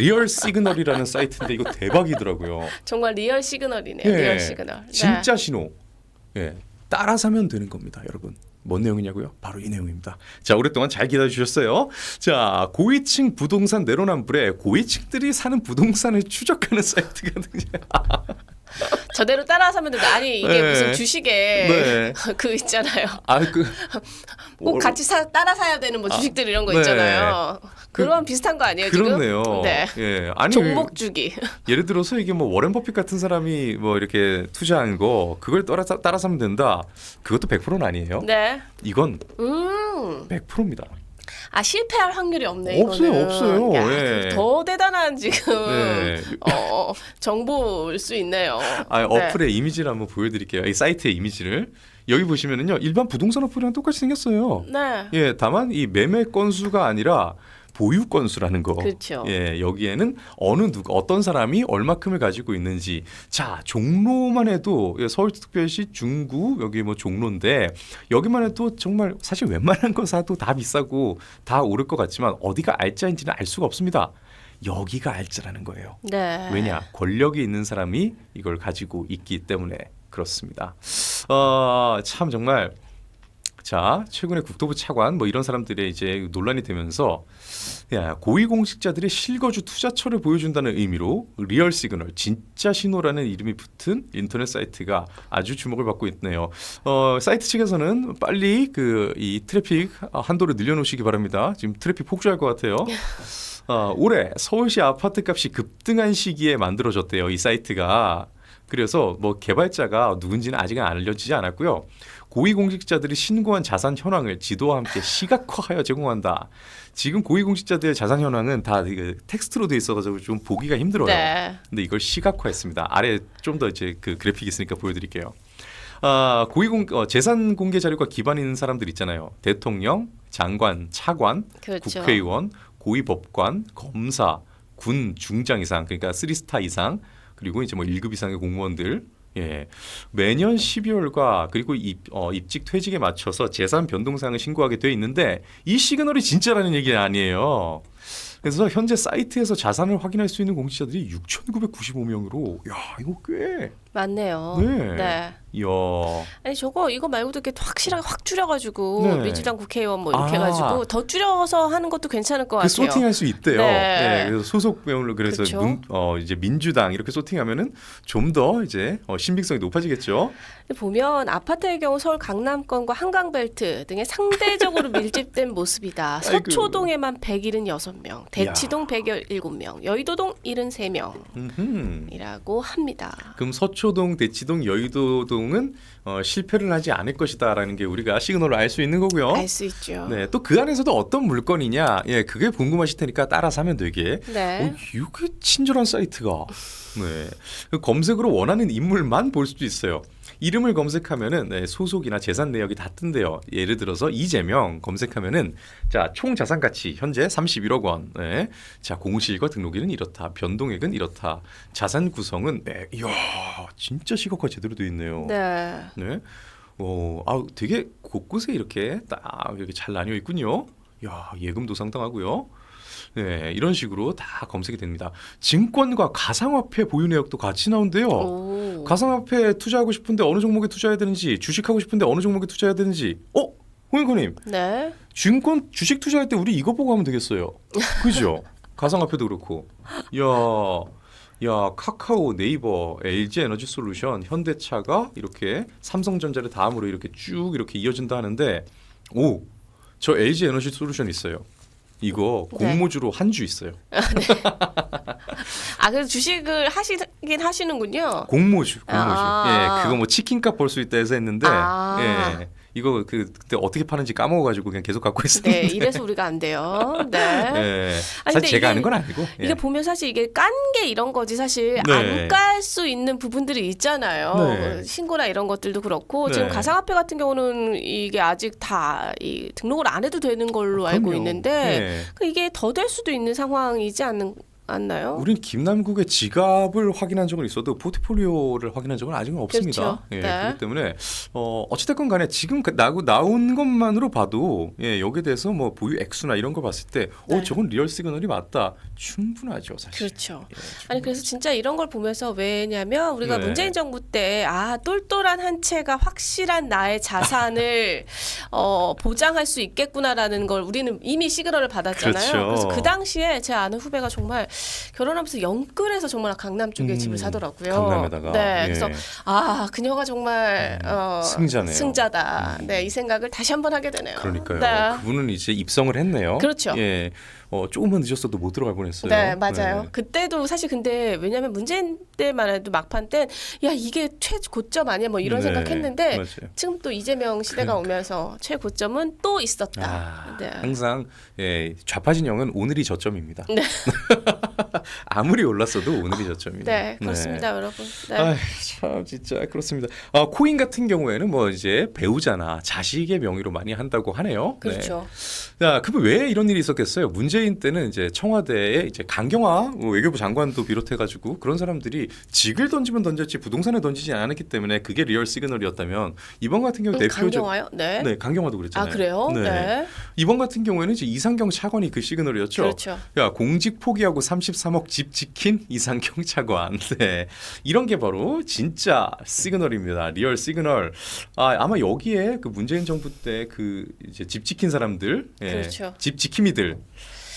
리얼 시그널이라는 사이트인데 이거 대박이더라고요. 정말 리얼 시그널이네요. 예, 리얼 시그널. 네. 진짜 신호. 예. 따라 사면 되는 겁니다, 여러분. 뭔 내용이냐고요? 바로 이 내용입니다. 자, 오랫동안 잘 기다려 주셨어요. 자, 고위층 부동산 내로남불에 고위층들이 사는 부동산을 추적하는 사이트가 등장. 저대로 따라 사면 된다. 아니 이게 네. 무슨 주식에 네. 그 있잖아요. 아, 그 꼭 같이 사, 따라 사야 되는 뭐 주식들 이런 거 네. 있잖아요. 그- 그런 비슷한 거 아니에요 그렇네요. 지금? 네. 예. 아니 종목 주기. 예를 들어서 이게 뭐 워렌 버핏 같은 사람이 뭐 이렇게 투자한 거 그걸 따라 사- 따라 사면 된다. 그것도 100%는 아니에요. 네. 이건 음. 100%입니다. 아 실패할 확률이 없네. 없어요, 이거는. 없어요. 야, 예. 더 대단한 지금 네. 어, 정보일 수 있네요. 아, 네. 어플의 이미지를 한번 보여드릴게요. 이 사이트의 이미지를 여기 보시면은요 일반 부동산 어플이랑 똑같이 생겼어요. 네. 예, 다만 이 매매 건수가 아니라 보유 건수라는 거. 그렇죠. 예, 여기에는 어느 누가 어떤 사람이 얼마큼을 가지고 있는지. 자, 종로만 해도 예, 서울특별시 중구 여기 뭐 종로인데 여기만 해도 정말 사실 웬만한 거 사도 다 비싸고 다 오를 것 같지만 어디가 알짜인지는 알 수가 없습니다. 여기가 알짜라는 거예요. 네. 왜냐 권력이 있는 사람이 이걸 가지고 있기 때문에 그렇습니다. 어, 참 정말 자 최근에 국토부 차관 뭐 이런 사람들의 이제 논란이 되면서 야 고위공직자들의 실거주 투자처를 보여준다는 의미로 리얼 시그널 진짜 신호라는 이름이 붙은 인터넷 사이트가 아주 주목을 받고 있네요. 어, 사이트 측에서는 빨리 그 이 트래픽 한도를 늘려놓으시기 바랍니다. 지금 트래픽 폭주할 것 같아요. 어, 올해 서울시 아파트 값이 급등한 시기에 만들어졌대요. 이 사이트가. 그래서 뭐 개발자가 누군지는 아직은 알려지지 않았고요. 고위공직자들이 신고한 자산 현황을 지도와 함께 시각화하여 제공한다. 지금 고위공직자들의 자산 현황은 다그 텍스트로 돼 있어가지고 좀 보기가 힘들어요. 네. 근데 이걸 시각화했습니다. 아래 좀 더 이제 그 그래픽 있으니까 보여드릴게요. 아, 고위공 어, 재산 공개 자료가 기반 있는 사람들 있잖아요. 대통령, 장관, 차관, 그렇죠. 국회의원, 고위법관, 검사, 군 중장 이상 그러니까 3스타 이상 그리고 이제 뭐 1급 이상의 공무원들 예. 매년 12월과 그리고 입, 어, 입직 퇴직에 맞춰서 재산 변동사항을 신고하게 돼 있는데 이 시그널이 진짜라는 얘기는 아니에요. 그래서 현재 사이트에서 자산을 확인할 수 있는 공직자들이 6,995명으로 야 이거 꽤 맞네요. 네. 네. 이야 아니 저거 이거 말고도 이렇게 확실하게 확 줄여가지고 네. 민주당 국회의원 뭐 이렇게 아. 해가지고 더 줄여서 하는 것도 괜찮을 것 그 같아요. 소팅할 수 있대요. 네. 예, 그래서 소속병으로 그래서 그쵸. 문, 어, 이제 민주당 이렇게 소팅하면은 좀 더 이제 어, 신빙성이 높아지겠죠. 보면 아파트의 경우 서울 강남권과 한강벨트 등에 상대적으로 밀집된 모습이다. 아이고. 서초동에만 176명, 대치동 117명, 여의도동 73명이라고 음흠. 합니다. 그럼 서초동, 대치동, 여의도동 은 어, 실패를 하지 않을 것이다라는 게 우리가 시그널을 알수 있는 거고요. 알 수 있죠. 네, 또 그 안에서도 어떤 물건이냐, 예, 그게 궁금하실 테니까 따라 사면 되게. 네. 어, 이게 친절한 사이트가. 네, 그 검색으로 원하는 인물만 볼 수도 있어요. 이름을 검색하면은 네, 소속이나 재산 내역이 다 뜬대요. 예를 들어서 이재명 검색하면은 자 총 자산 가치 현재 31억 원. 네. 자 공실과 등록일은 이렇다. 변동액은 이렇다. 자산 구성은 네. 이야 진짜 시각화 제대로 돼 있네요. 네. 네. 어, 아, 되게 곳곳에 이렇게 딱 이렇게 잘 나뉘어 있군요. 야, 예금도 상당하고요. 네, 이런 식으로 다 검색이 됩니다. 증권과 가상화폐 보유 내역도 같이 나온대요. 오. 가상화폐 투자하고 싶은데 어느 종목에 투자해야 되는지, 주식하고 싶은데 어느 종목에 투자해야 되는지. 어, 홍인커님, 네. 증권 주식 투자할 때 우리 이거 보고 하면 되겠어요. 그죠? 가상화폐도 그렇고. 야. 야 카카오, 네이버, LG 에너지 솔루션, 현대차가 이렇게 삼성전자를 다음으로 이렇게 쭉 이렇게 이어진다 하는데 오, 저 LG 에너지 솔루션 있어요. 이거 네. 공모주로 한 주 있어요. 아, 그래서 주식을 하시긴 하시는군요. 공모주, 공모주. 아. 예, 그거 뭐 치킨값 벌 수 있다 해서 했는데 아. 예. 이거 그 그때 어떻게 파는지 까먹어가지고 그냥 계속 갖고 있었는데. 네, 이래서 우리가 안 돼요. 네. 예. 아니, 사실 제가 이게- 아는 건 아니고. 예. 이게 보면 사실 이게 깐 게 이런 거지 사실 네. 안깔 수 있는 부분들이 있잖아요. 네. 신고나 이런 것들도 그렇고 네. 지금 가상화폐 같은 경우는 이게 아직 다 이 등록을 안 해도 되는 걸로 알고 그럼요. 있는데 예. 그 이게 더 될 수도 있는 상황이지 않는 않나요? 우린 김남국의 지갑을 확인한 적은 있어도 포트폴리오를 확인한 적은 아직은 없습니다. 그렇죠. 예, 네. 그렇기 때문에 어 어찌됐건 간에 지금 그- 나고 나온 것만으로 봐도 예, 여기에 대해서 뭐 보유 액수나 이런 거 봤을 때어 네. 저건 리얼 시그널이 맞다. 충분하죠, 사실. 그렇죠. 예, 아니 그래서 진짜 이런 걸 보면서 왜냐면 우리가 네. 문재인 정부 때 아 똘똘한 한 채가 확실한 나의 자산을 어, 보장할 수 있겠구나라는 걸 우리는 이미 시그널을 받았잖아요. 그렇죠. 래서 그 당시에 제 아는 후배가 정말 결혼하면서 영끌에서 정말 강남 쪽에 음, 집을 사더라고요. 강남에다가 네, 예. 그래서 아 그녀가 정말 어, 승자네요. 승자다. 음. 네, 이 생각을 다시 한번 하게 되네요. 그러니까요. 네. 그분은 이제 입성을 했네요. 그렇죠. 예, 어, 조금만 늦었어도 못 들어갈 뻔했어요. 네, 맞아요. 네. 그때도 사실 근데 왜냐면 문재인 때만 해도 막판 땐 야 이게 최고점 아니야 뭐 이런 네, 생각했는데 맞아요. 지금 또 이재명 시대가 오면서 최고점은 또 있었다. 아, 네. 항상 예, 좌파 진영은 오늘이 저점입니다. 네. 아무리 올랐어도 오늘이 저점이에요. 네, 그렇습니다, 여러분. 네. 아, 참 진짜 그렇습니다. 아, 코인 같은 경우에는 뭐 이제 배우자나 자식의 명의로 많이 한다고 하네요. 네. 그렇죠. 자, 그럼 왜 이런 일이 있었겠어요? 문재인 때는 이제 청와대에 이제 강경화 뭐 외교부 장관도 비롯해가지고 그런 사람들이 직을 던지면 던졌지 부동산에 던지지 않았기 때문에 그게 리얼 시그널이었다면 이번 같은 경우 음, 대표적 강경화요? 네. 네 강경화도 아 그랬잖아요. 그래요? 네. 이번 같은 경우에는 이제 이상경 차관이 그 시그널이었죠. 그렇죠. 야 공직 포기하고 33억 집 지킨 이상경 차관. 네. 이런 게 바로 진짜 시그널입니다. 리얼 시그널. 아 아마 여기에 그 문재인 정부 때 그 이제 집 지킨 사람들, 예, 그렇죠. 집 지킴이들.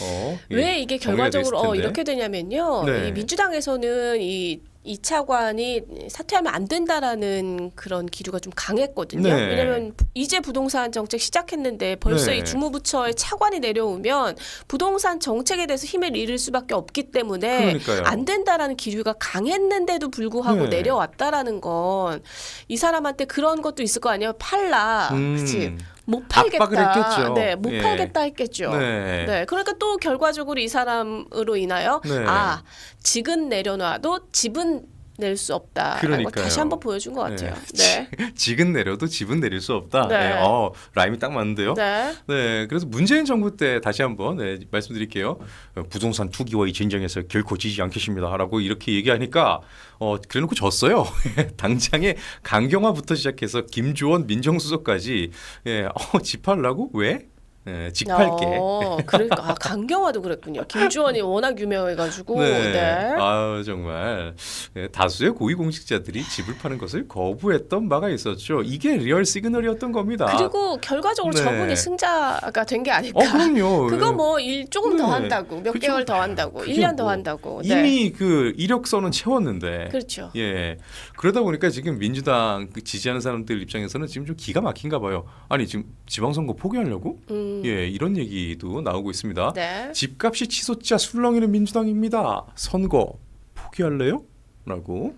어, 예, 왜 이게 결과적으로 어. 이렇게 되냐면요. 네. 이 민주당에서는 이 이 차관이 사퇴하면 안 된다라는 그런 기류가 좀 강했거든요. 네. 왜냐하면 이제 부동산 정책 시작했는데 벌써 네. 이 주무부처의 차관이 내려오면 부동산 정책에 대해서 힘을 잃을 수밖에 없기 때문에 그러니까요. 안 된다라는 기류가 강했는데도 불구하고 네. 내려왔다라는 건 이 사람한테 그런 것도 있을 거 아니에요. 팔라, 음, 그렇지? 못 팔겠다. 네, 못 예. 팔겠다 했겠죠. 네. 네, 그러니까 또 결과적으로 이 사람으로 인하여 네. 아 직은 내려놔도 집은 낼 수 없다라고 그러니까요. 다시 한번 보여준 것 같아요. 네, 직은 내려도 집은 내릴 수 없다. 네. 네. 어, 라임이 딱 맞는데요. 네, 네, 그래서 문재인 정부 때 다시 한번 네, 말씀드릴게요. 어, 부동산 투기와의 전쟁에서 결코 지지 않겠습니다라고 이렇게 얘기하니까 어 그래놓고 졌어요. 당장에 강경화부터 시작해서 김주원 민정수석까지 예, 어, 집하려고 왜? 예, 직팔게. 어, 그러니까 아, 강경화도 그랬군요. 김주원이 워낙 유명해가지고 네. 아유 정말 예, 다수의 고위공직자들이 집을 파는 것을 거부했던 바가 있었죠. 이게 리얼 시그널이었던 겁니다. 그리고 결과적으로 네. 저분이 승자가 된 게 아닐까. 어 그럼요. 그거 예. 뭐일 조금 더 네. 한다고 몇 그죠. 개월 더 한다고 그게 1년 더 뭐 한다고 네. 이미 그 이력서는 채웠는데 그렇죠. 예 그러다 보니까 지금 민주당 그 지지하는 사람들 입장에서는 지금 좀 기가 막힌가 봐요. 아니 지금 지방선거 포기하려고? 음, 예 이런 얘기도 나오고 있습니다. 네. 집값이 치솟자 술렁이는 민주당입니다. 선거 포기할래요? 라고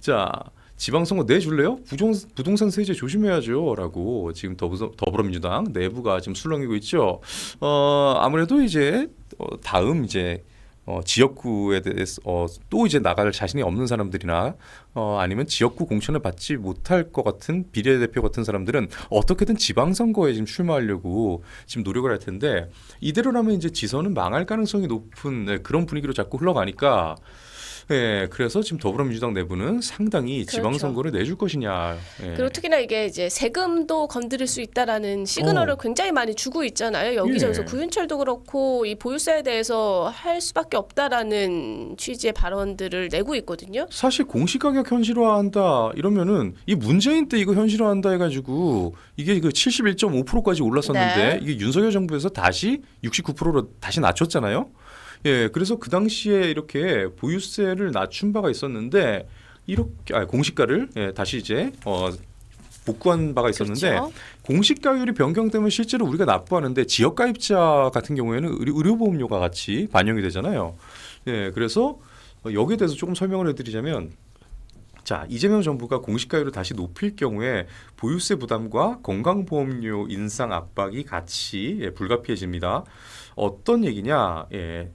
자 지방선거 내줄래요? 부동, 부동산 세제 조심해야죠.라고 지금 더불어, 더불어민주당 내부가 지금 술렁이고 있죠. 어 아무래도 이제 어, 다음 이제 어, 지역구에 대해서 어, 또 이제 나갈 자신이 없는 사람들이나 어, 아니면 지역구 공천을 받지 못할 것 같은 비례대표 같은 사람들은 어떻게든 지방선거에 지금 출마하려고 지금 노력을 할 텐데 이대로라면 이제 지선은 망할 가능성이 높은 네, 그런 분위기로 자꾸 흘러가니까 예, 그래서 지금 더불어민주당 내부는 상당히 그렇죠. 지방선거를 내줄 것이냐. 예. 그리고 특히나 이게 이제 세금도 건드릴 수 있다라는 시그널을 어. 굉장히 많이 주고 있잖아요. 여기저기서 예. 구윤철도 그렇고 이 보유세에 대해서 할 수밖에 없다라는 취지의 발언들을 내고 있거든요. 사실 공시가격 현실화한다 이러면은 이 문재인 때 이거 현실화한다 해가지고 이게 그 71.5%까지 올랐었는데 네. 이게 윤석열 정부에서 다시 69%로 다시 낮췄잖아요. 예, 그래서 그 당시에 이렇게 보유세를 낮춘 바가 있었는데 이렇게 아, 공시가를 예, 다시 이제 어, 복구한 바가 있었는데 그렇죠. 공시가율이 변경되면 실제로 우리가 납부하는데 지역가입자 같은 경우에는 의료, 의료보험료가 같이 반영이 되잖아요. 예, 그래서 어, 여기에 대해서 조금 설명을 해드리자면 자 이재명 정부가 공시가율을 다시 높일 경우에 보유세 부담과 건강보험료 인상 압박이 같이 예, 불가피해집니다. 어떤 얘기냐? 예.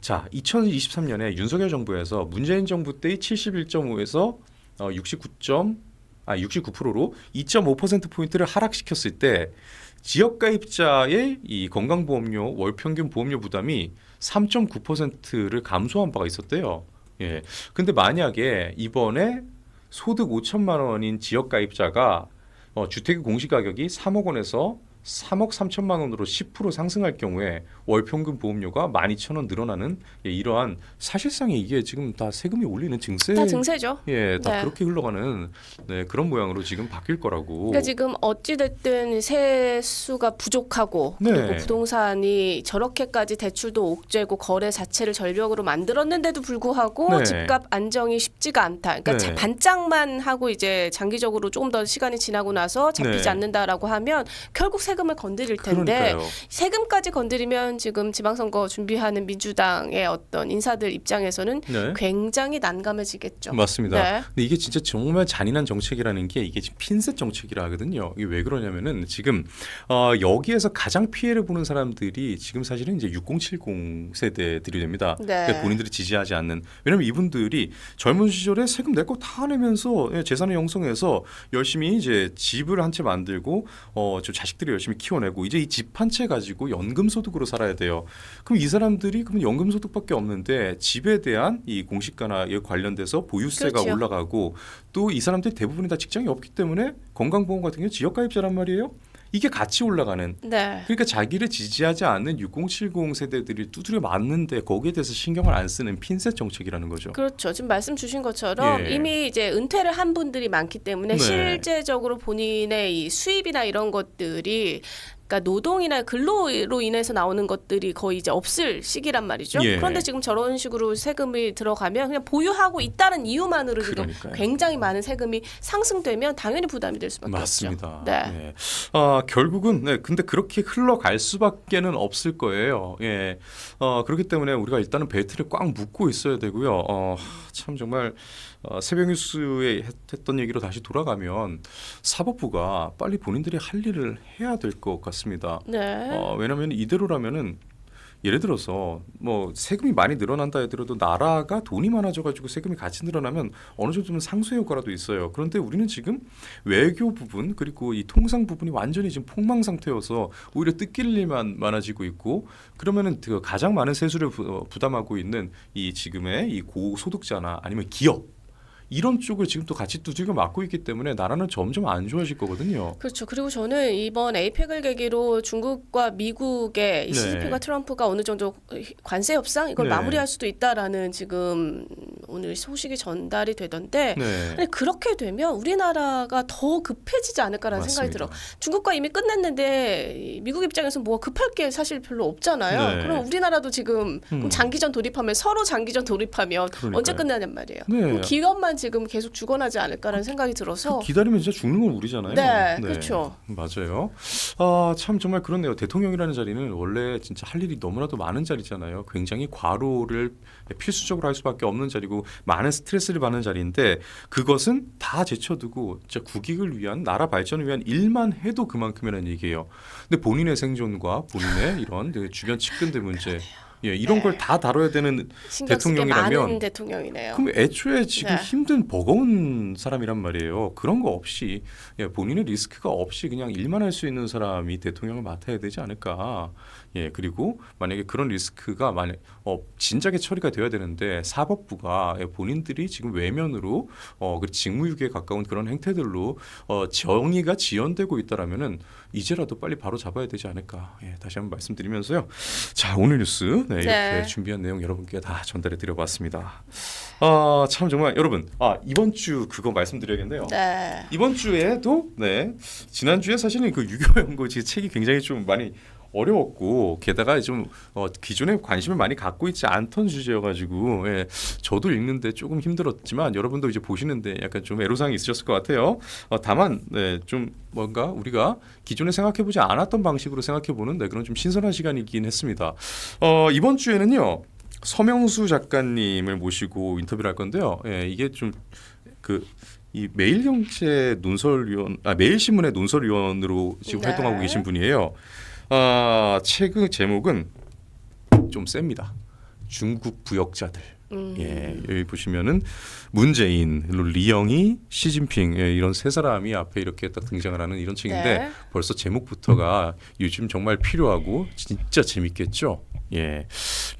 자 2023년에 윤석열 정부에서 문재인 정부 때의 71.5에서 어, 69점 아 69%로 2.5% 포인트를 하락시켰을 때 지역 가입자의 이 건강보험료 월 평균 보험료 부담이 3.9%를 감소한 바가 있었대요. 예. 근데 만약에 이번에 소득 5천만 원인 지역 가입자가 어, 주택의 공시 가격이 3억 원에서 3억 3천만 원으로 10% 상승할 경우에 월 평균 보험료가 12,000원 늘어나는 예, 이러한 사실상의 이게 지금 다 세금이 올리는 증세 다 증세죠. 예, 다 네. 그렇게 흘러가는 네, 그런 모양으로 지금 바뀔 거라고. 그러니까 지금 어찌 됐든 세수가 부족하고 네. 그리고 부동산이 저렇게까지 대출도 옥죄고 거래 자체를 절벽으로 만들었는데도 불구하고 네. 집값 안정이 쉽지가 않다. 그러니까 네. 자- 반짝만 하고 이제 장기적으로 조금 더 시간이 지나고 나서 잡히지 네. 않는다라고 하면 결국 세 금을 건드릴 텐데 그러니까요. 세금까지 건드리면 지금 지방선거 준비하는 민주당의 어떤 인사들 입장에서는 네. 굉장히 난감해지겠죠. 맞습니다. 네. 근데 이게 진짜 정말 잔인한 정책이라는 게 이게 지금 핀셋 정책이라 하거든요. 이게 왜 그러냐면은 지금 어, 여기에서 가장 피해를 보는 사람들이 지금 사실은 이제 6070 세대들이 됩니다. 네. 그러니까 본인들이 지지하지 않는 왜냐면 이분들이 젊은 시절에 세금 낼거다 내면서 예, 재산을 형성해서 열심히 이제 집을 한 채 만들고 어, 저 자식들을 열심히 키워내고 이제 이 집 한 채 가지고 연금 소득으로 살아야 돼요. 그럼 이 사람들이 그럼 연금 소득밖에 없는데 집에 대한 이 공시가나 에 관련돼서 보유세가 그렇죠. 올라가고 또 이 사람들이 대부분이 다 직장이 없기 때문에 건강보험 같은 경우 지역 가입자란 말이에요. 이게 같이 올라가는 네. 그러니까 자기를 지지하지 않는 6070 세대들이 두드려 맞는데 거기에 대해서 신경을 안 쓰는 핀셋 정책이라는 거죠. 그렇죠. 지금 말씀 주신 것처럼 예. 이미 이제 은퇴를 한 분들이 많기 때문에 네. 실제적으로 본인의 이 수입이나 이런 것들이 그러니까 노동이나 근로로 인해서 나오는 것들이 거의 이제 없을 시기란 말이죠. 예. 그런데 지금 저런 식으로 세금이 들어가면 그냥 보유하고 있다는 이유만으로 지금 그러니까요. 굉장히 많은 세금이 상승되면 당연히 부담이 될 수밖에 맞습니다. 없죠. 네. 네. 아, 결국은 네, 근데 그렇게 흘러갈 수밖에는 없을 거예요. 예. 어, 그렇기 때문에 우리가 일단은 벨트를 꽉 묶고 있어야 되고요. 어, 참 정말 어, 새벽 뉴스에 했- 했던 얘기로 다시 돌아가면 사법부가 빨리 본인들이 할 일을 해야 될 것 같습니다. 네. 어, 왜냐하면 이대로라면은 예를 들어서 뭐 세금이 많이 늘어난다 하더라도 나라가 돈이 많아져 가지고 세금이 같이 늘어나면 어느 정도는 상쇄 효과라도 있어요. 그런데 우리는 지금 외교 부분 그리고 이 통상 부분이 완전히 지금 폭망 상태여서 오히려 뜯길 일만 많아지고 있고 그러면은 그 가장 많은 세수를 부, 어, 부담하고 있는 이 지금의 이 고소득자나 아니면 기업 이런 쪽을 지금 또 같이 두들겨 맞고 있기 때문에 나라는 점점 안 좋아질 거거든요. 그렇죠. 그리고 저는 이번 에이펙을 계기로 중국과 미국의 이 네. 시진핑과 트럼프가 어느 정도 관세 협상 이걸 네. 마무리할 수도 있다라는 지금 오늘 소식이 전달이 되던데 네. 그렇게 되면 우리나라가 더 급해지지 않을까라는 생각이 들어. 중국과 이미 끝냈는데 이 미국 입장에서 뭐 급할 게 사실 별로 없잖아요. 네. 그럼 우리나라도 지금 음. 장기전 돌입하면 서로 장기전 돌입하면 그러니까요. 언제 끝나냔 말이에요. 네. 기업만 지금 계속 죽어나지 않을까라는 생각이 들어서 기다리면 진짜 죽는 건 우리잖아요. 네, 그렇죠. 맞아요. 아, 참 정말 그렇네요. 대통령이라는 자리는 원래 진짜 할 일이 너무나도 많은 자리잖아요. 굉장히 과로를 필수적으로 할 수밖에 없는 자리고 많은 스트레스를 받는 자리인데 그것은 다 제쳐두고 진짜 국익을 위한 나라 발전을 위한 일만 해도 그만큼이라는 얘기예요. 근데 본인의 생존과 본인의 이런 그 주변 측근들 문제 예, 이런 네. 걸다 다뤄야 되는 대통령이라면 대통령이네요. 그럼 애초에 지금 네. 힘든 버거운 사람이란 말이에요. 그런 거 없이 예, 본인의 리스크가 없이 그냥 일만 할 수 있는 사람이 대통령을 맡아야 되지 않을까. 예, 그리고 만약에 그런 리스크가 만약 어, 진작에 처리가 되어야 되는데 사법부가 예, 본인들이 지금 외면으로 어, 그 직무유기에 가까운 그런 행태들로 어, 정의가 지연되고 있다라면은 이제라도 빨리 바로 잡아야 되지 않을까. 예, 다시 한번 말씀드리면서요. 자, 오늘 뉴스 네, 이렇게 네. 준비한 내용 여러분께 다 전달해 드려봤습니다. 아, 참 정말 여러분, 아 이번 주 그거 말씀드려야겠네요. 네. 이번 주에도 네 지난 주에 사실은 그 유교 연구 제 책이 굉장히 좀 많이 어려웠고 게다가 좀 어, 기존에 관심을 많이 갖고 있지 않던 주제여가지고 예, 저도 읽는데 조금 힘들었지만 여러분도 이제 보시는데 약간 좀 애로사항이 있으셨을 것 같아요. 어, 다만 네, 좀 뭔가 우리가 기존에 생각해보지 않았던 방식으로 생각해보는 네, 그런 좀 신선한 시간이긴 했습니다. 어, 이번 주에는요 서명수 작가님을 모시고 인터뷰를 할 건데요. 예, 이게 좀그 이 매일경제 논설위원, 아 매일신문의 논설위원으로 지금 네. 활동하고 계신 분이에요. 아 책의 제목은 좀 셉니다. 중국 부역자들. 음. 예, 여기 보시면은 문재인, 리영이, 시진핑 예, 이런 세 사람이 앞에 이렇게 딱 등장을 하는 이런 책인데 네. 벌써 제목부터가 요즘 정말 필요하고 진짜 재밌겠죠. 예,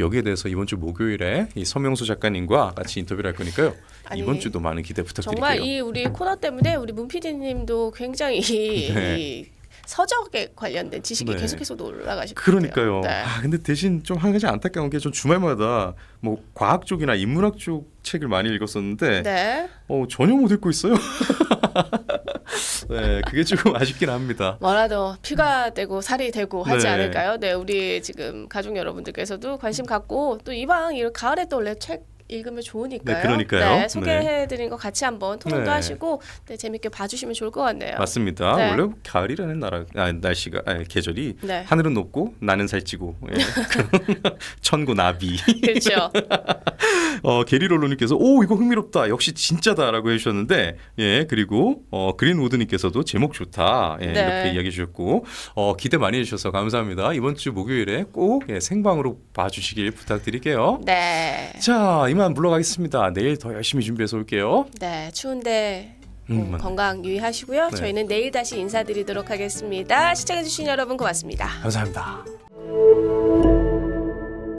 여기에 대해서 이번 주 목요일에 이 서명수 작가님과 같이 인터뷰를 할 거니까요. 아니, 이번 주도 많은 기대 부탁드릴게요. 정말 이 우리 코너 때문에 우리 문 PD님도 굉장히 네. 이 서적에 관련된 지식이 네. 계속해서 올라가실 거예요. 그러니까요. 네. 아, 근데 대신 좀 한 가지 안타까운 게좀 주말마다 뭐 과학 쪽이나 인문학 쪽 책을 많이 읽었었는데 네. 어, 전혀 못 읽고 있어요. 네, 그게 조금 아쉽긴 합니다. 뭐라도 피가 되고 살이 되고 하지 네. 않을까요? 네, 우리 지금 가족 여러분들께서도 관심 갖고 또 이방 이런 가을에 또 원래 책 읽으면 좋으니까요. 네, 그러니까요. 네, 소개해드린 거 같이 한번 토론도 네. 하시고 네, 재밌게 봐주시면 좋을 것 같네요. 맞습니다. 네. 원래 가을이라는 나라 아, 날씨가 아, 계절이 네. 하늘은 높고 나는 살찌고 예. 천고 나비. 그렇죠. 어, 게리 롤로님께서 오 이거 흥미롭다 역시 진짜다라고 해주셨는데 예 그리고 어, 그린우드님께서도 제목 좋다 예, 네. 이렇게 이야기해 주셨고 어, 기대 많이 해주셔서 감사합니다. 이번 주 목요일에 꼭 예, 생방으로 봐주시길 부탁드릴게요. 네. 자 이만 물러가겠습니다. 내일 더 열심히 준비해서 올게요. 네, 추운데 음, 어, 맞네. 건강 유의하시고요. 네. 저희는 내일 다시 인사드리도록 하겠습니다. 시청해주신 여러분 고맙습니다. 감사합니다.